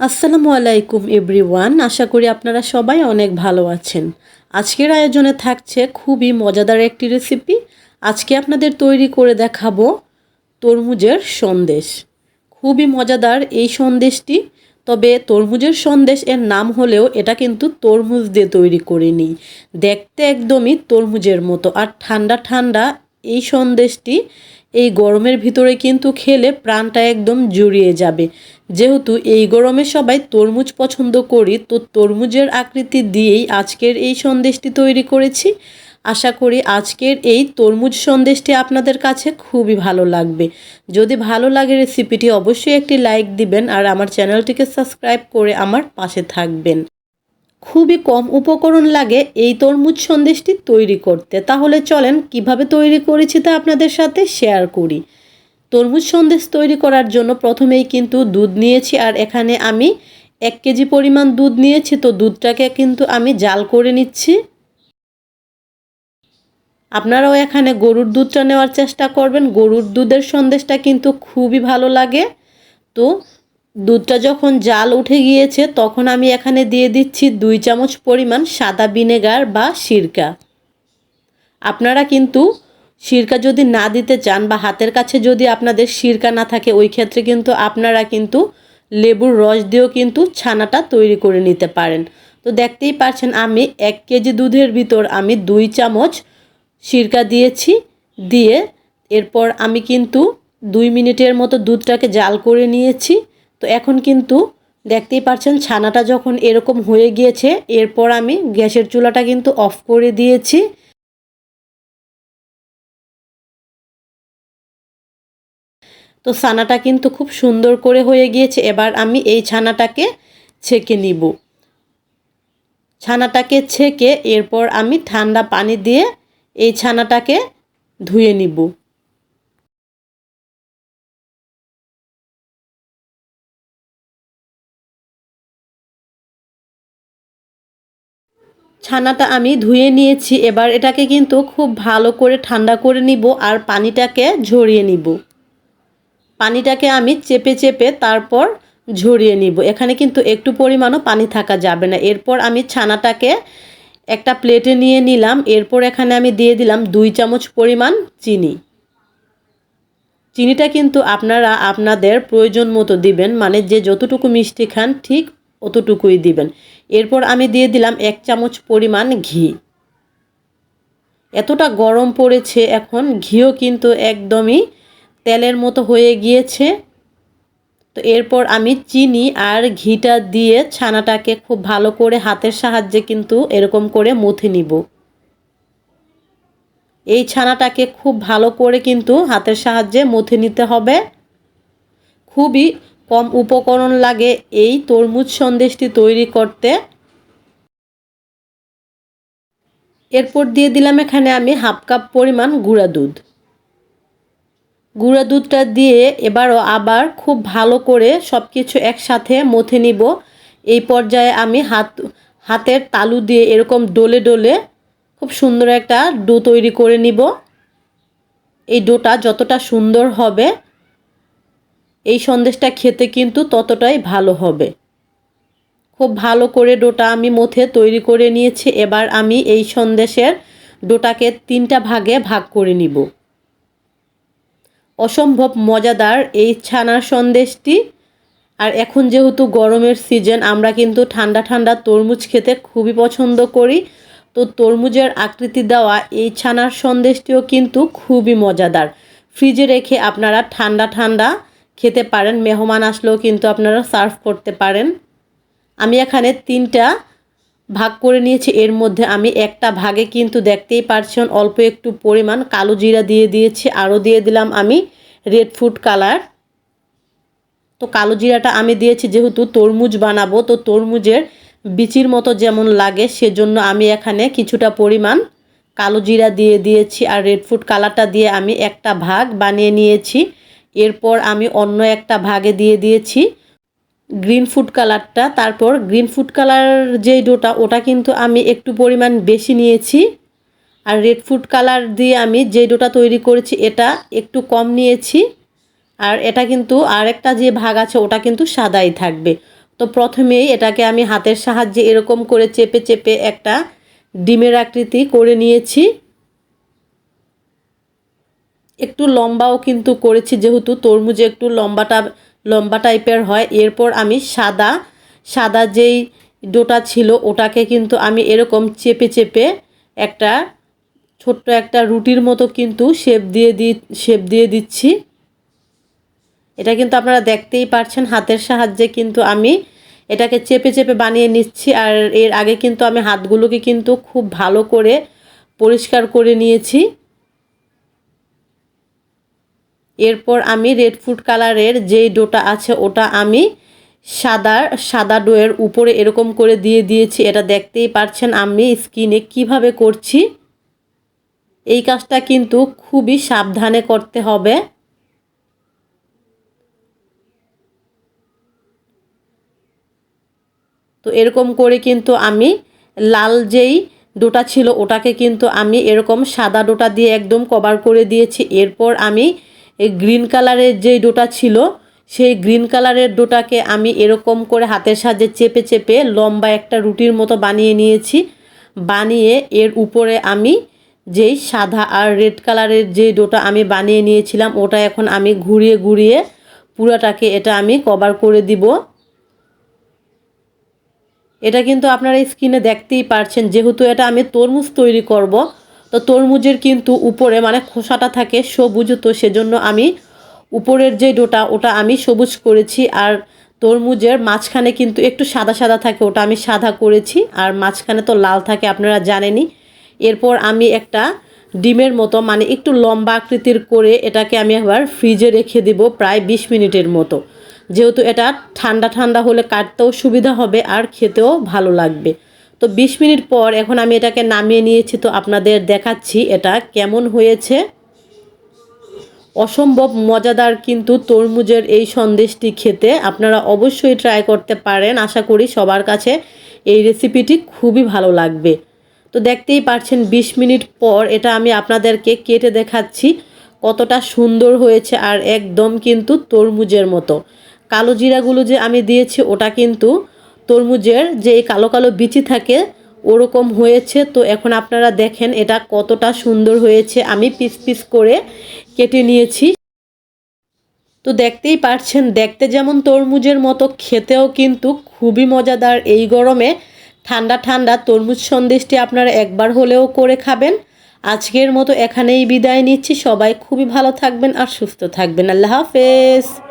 আসসালামু আলাইকুম এভরিওয়ান আশা করি আপনারা সবাই অনেক ভালো আছেন। আজকের আয়োজনে থাকছে খুবই মজাদার একটি রেসিপি আজকে আপনাদের তৈরি করে দেখাবো তরমুজের সন্দেশ। খুবই মজাদার এই সন্দেশটি, তবে তরমুজের সন্দেশ এর নাম হলেও এটা কিন্তু তরমুজ দিয়ে তৈরি করে নিই। দেখতে একদমই তরমুজের মতো। আর ঠান্ডা ঠান্ডা এই সন্দেশটি এই গরমের ভিতরে কিন্তু খেলে প্রাণটা একদম জুড়িয়ে যাবে। যেহেতু এই গরমে সবাই তরমুজ পছন্দ করি, তো তরমুজের আকৃতি দিয়েই আজকের এই সন্দেশটি তৈরি করেছি। আশা করি আজকের এই তরমুজ সন্দেশটি আপনাদের কাছে খুবই ভালো লাগবে। যদি ভালো লাগে রেসিপিটি, অবশ্যই একটি লাইক দিবেন আর আমার চ্যানেলটিকে সাবস্ক্রাইব করে আমার পাশে থাকবেন। খুবই কম উপকরণ লাগে এই তরমুজ সন্দেশটি তৈরি করতে। তাহলে চলেন কীভাবে তৈরি করেছি তা আপনাদের সাথে শেয়ার করি। তরমুজ সন্দেশ তৈরি করার জন্য প্রথমেই কিন্তু দুধ নিয়েছি আর এখানে আমি এক কেজি পরিমাণ দুধ নিয়েছি, তো দুধটাকে কিন্তু আমি জাল করে নিচ্ছি। আপনারাও এখানে গরুর দুধটা নেওয়ার চেষ্টা করবেন। গরুর দুধের সন্দেশটা কিন্তু খুবই ভালো লাগে। তো দুধটা যখন জাল উঠে গিয়েছে, তখন আমি এখানে দিয়ে দিচ্ছি দুই চামচ পরিমাণ সাদা ভিনেগার বা সিরকা। আপনারা কিন্তু সিরকা যদি না দিতে চান বা হাতের কাছে যদি আপনাদের সিরকা না থাকে, ওই ক্ষেত্রে কিন্তু আপনারা কিন্তু লেবুর রস দিয়েও কিন্তু ছানাটা তৈরি করে নিতে পারেন। তো দেখতেই পাচ্ছেন আমি এক কেজি দুধের ভিতর আমি দুই চামচ সিরকা দিয়েছি, দিয়ে এরপর আমি কিন্তু দুই মিনিটের মতো দুধটাকে জাল করে নিয়েছি। তো এখন কিন্তু দেখতেই পাচ্ছেন ছানাটা যখন এরকম হয়ে গিয়েছে, এরপর আমি গ্যাসের চুলাটা কিন্তু অফ করে দিয়েছি। তো ছানাটা কিন্তু খুব সুন্দর করে হয়ে গিয়েছে, এবার আমি এই ছানাটাকে ছেঁকে নিব। ছানাটাকে ছেঁকে এরপর আমি ঠান্ডা পানি দিয়ে এই ছানাটাকে ধুয়ে নিব। ছানাটা আমি ধুয়ে নিয়েছি, এবার এটাকে কিন্তু খুব ভালো করে ঠান্ডা করে নিব আর পানিটাকে ঝরিয়ে নিব। পানিটাকে আমি চেপে চেপে তারপর ঝরিয়ে নিব। এখানে কিন্তু একটু পরিমাণও পানি থাকা যাবে না। এরপর আমি ছানাটাকে একটা প্লেটে নিয়ে নিলাম। এরপর এখানে আমি দিয়ে দিলাম দুই চামচ পরিমাণ চিনি। চিনিটা কিন্তু আপনারা আপনাদের প্রয়োজন মতো দিবেন মানে যে যতটুকু মিষ্টি খান ঠিক অতটুকুই দিবেন। এরপর আমি দিয়ে দিলাম এক চামচ পরিমাণ ঘি। এতটা গরম পড়েছে এখন, ঘিও কিন্তু একদমই তেলের মতো হয়ে গিয়েছে। তো এরপর আমি চিনি আর ঘিটা দিয়ে ছানাটাকে খুব ভালো করে হাতের সাহায্যে কিন্তু এরকম করে মুথে নিব। এই ছানাটাকে খুব ভালো করে কিন্তু হাতের সাহায্যে মুথে নিতে হবে। খুবই কম উপকরণ লাগে এই তরমুজ সন্দেশটি তৈরি করতে। এরপর দিয়ে দিলাম এখানে আমি হাফ কাপ পরিমাণ গুঁড়া দুধ। গুঁড়া দুধটা দিয়ে এবারও আবার খুব ভালো করে সব কিছু একসাথে মথে নিব। এই পর্যায়ে আমি হাত, হাতের তালু দিয়ে এরকম ডোলে ডোলে খুব সুন্দর একটা ডো তৈরি করে নিব। এই ডোটা যতটা সুন্দর হবে এই সন্দেশটা খেতে কিন্তু ততটাই ভালো হবে। খুব ভালো করে ডোটা আমি মথে তৈরি করে নিয়েছি, এবার আমি এই সন্দেশের ডোটাকে তিনটা ভাগে ভাগ করে নিব। অসম্ভব মজাদার এই ছানার সন্দেশটি। আর এখন যেহেতু গরমের সিজন, আমরা কিন্তু ঠান্ডা ঠান্ডা তরমুজ খেতে খুবই পছন্দ করি। তো তরমুজের আকৃতি দেওয়া এই ছানার সন্দেশটিও কিন্তু খুবই মজাদার। ফ্রিজে রেখে আপনারা ঠান্ডা ঠান্ডা খেতে পারেন, মেহমান আসলেও কিন্তু আপনারা সার্ভ করতে পারেন। আমি এখানে তিনটা ভাগ করে নিয়েছি, এর মধ্যে আমি একটা ভাগে কিন্তু দেখতেই পারছেন অল্প একটু পরিমাণ কালো জিরা দিয়ে দিয়েছি, আরও দিয়ে দিলাম আমি রেড ফুড কালার। তো কালো জিরাটা আমি দিয়েছি, যেহেতু তরমুজ বানাবো, তো তরমুজের বিচির মতো যেমন লাগে, সেজন্য আমি এখানে কিছুটা পরিমাণ কালো জিরা দিয়ে দিয়েছি, আর রেড ফুড কালারটা দিয়ে আমি একটা ভাগ বানিয়ে নিয়েছি। এরপর আমি অন্য একটা ভাগে দিয়ে দিয়েছি। গ্রিন ফুড কালারটা তারপর গ্রিন ফুড কালার যেই ডোটা, ওটা কিন্তু আমি একটু পরিমাণ বেশি নিয়েছি। আর রেড ফুড কালার দিয়ে আমি যে ডোটা তৈরি করেছি, এটা একটু কম নিয়েছি। আর এটা কিন্তু আরেকটা যে ভাগ আছে, ওটা কিন্তু সাদাই থাকবে। তো প্রথমেই এটাকে আমি হাতের সাহায্যে এরকম করে চেপে চেপে একটা ডিমের আকৃতি করে নিয়েছি। একটু লম্বাও কিন্তু করেছি যেহেতু তরমুজে একটু লম্বাটা, লম্বা টাইপের হয়। এরপর আমি সাদা সাদা যেই ডোটা ছিল ওটাকে কিন্তু আমি এরকম চেপে চেপে একটা ছোট্ট একটা রুটির মতো কিন্তু শেপ দিয়ে দি, শেপ দিয়ে দিচ্ছি। এটা কিন্তু আপনারা দেখতেই পারছেন হাতের সাহায্যে কিন্তু আমি এটাকে চেপে চেপে বানিয়ে নিচ্ছি আর এর আগে কিন্তু আমি হাতগুলোকে কিন্তু খুব ভালো করে পরিষ্কার করে নিয়েছি। এরপর আমি রেড ফুড কালারের যেই ডোটা আছে, ওটা আমি সাদা সাদা ডোয়ের উপরে এরকম করে দিয়ে দিয়েছি। এটা দেখতেই পারছেন আমি স্কিনে কীভাবে করছি। এই কাজটা কিন্তু খুবই সাবধানে করতে হবে। তো এরকম করে কিন্তু আমি লাল যেই ডোটা ছিল, ওটাকে কিন্তু আমি এরকম সাদা ডোটা দিয়ে একদম কভার করে দিয়েছি। এরপর আমি এই গ্রিন কালারের যেই ডোটা ছিল, সেই গ্রিন কালারের ডোটাকে আমি এরকম করে হাতের সাহায্যে চেপে চেপে লম্বা একটা রুটির মতো বানিয়ে নিয়েছি। বানিয়ে এর উপরে আমি যেই সাদা আর রেড কালারের যে ডোটা আমি বানিয়ে নিয়েছিলাম, ওটা এখন আমি ঘুরিয়ে ঘুরিয়ে পুরাটাকে এটা আমি কভার করে দিব। এটা কিন্তু আপনারা স্ক্রিনে দেখতেই পারছেন, যেহেতু এটা আমি তরমুজ তৈরি করব তো তরমুজের কিন্তু উপরে মানে খোসাটা থাকে সবুজ, তো সেজন্য আমি উপরের যে ডোটা, ওটা আমি সবুজ করেছি। আর তরমুজের মাঝখানে কিন্তু একটু সাদা সাদা থাকে, ওটা আমি সাদা করেছি। আর মাঝখানে তো লাল থাকে, আপনারা জানেনই। এরপর আমি একটা ডিমের মতো মানে একটু লম্বা আকৃতির করে এটাকে আমি আবার ফ্রিজে রেখে দিব প্রায় বিশ মিনিটের মতো। যেহেতু এটা ঠান্ডা ঠান্ডা হলে কাটতেও সুবিধা হবে আর খেতেও ভালো লাগবে। তো বিশ মিনিট পর এখন আমি এটাকে নামিয়ে নিয়েছি, তো আপনাদের দেখাচ্ছি এটা কেমন হয়েছে। অসম্ভব মজাদার কিন্তু তরমুজের এই সন্দেশটি খেতে, আপনারা অবশ্যই ট্রাই করতে পারেন, আশা করি সবার কাছে এই রেসিপিটি খুবই ভালো লাগবে। তো দেখতেই পারছেন ২০ মিনিট পর এটা আমি আপনাদেরকে কেটে দেখাচ্ছি, কতটা সুন্দর হয়েছে আর একদম কিন্তু তরমুজের মতো। কালো জিরাগুলো যে আমি দিয়েছি, ওটা কিন্তু তরমুজের যে কালো কালো বিচি থাকে, ওরকম হয়েছে। তো এখন আপনারা দেখেন এটা কতটা সুন্দর হয়েছে। আমি পিস পিস করে কেটে নিয়েছি। তো দেখতেই পারছেন, দেখতে যেমন তরমুজের মতো, খেতেও কিন্তু খুবই মজাদার। এই গরমে ঠান্ডা ঠান্ডা তরমুজ সন্দেশটি আপনারা একবার হলেও করে খাবেন। আজকের মতো এখানেই বিদায় নিচ্ছি। সবাই খুবই ভালো থাকবেন আর সুস্থ থাকবেন। আল্লাহ হাফেজ।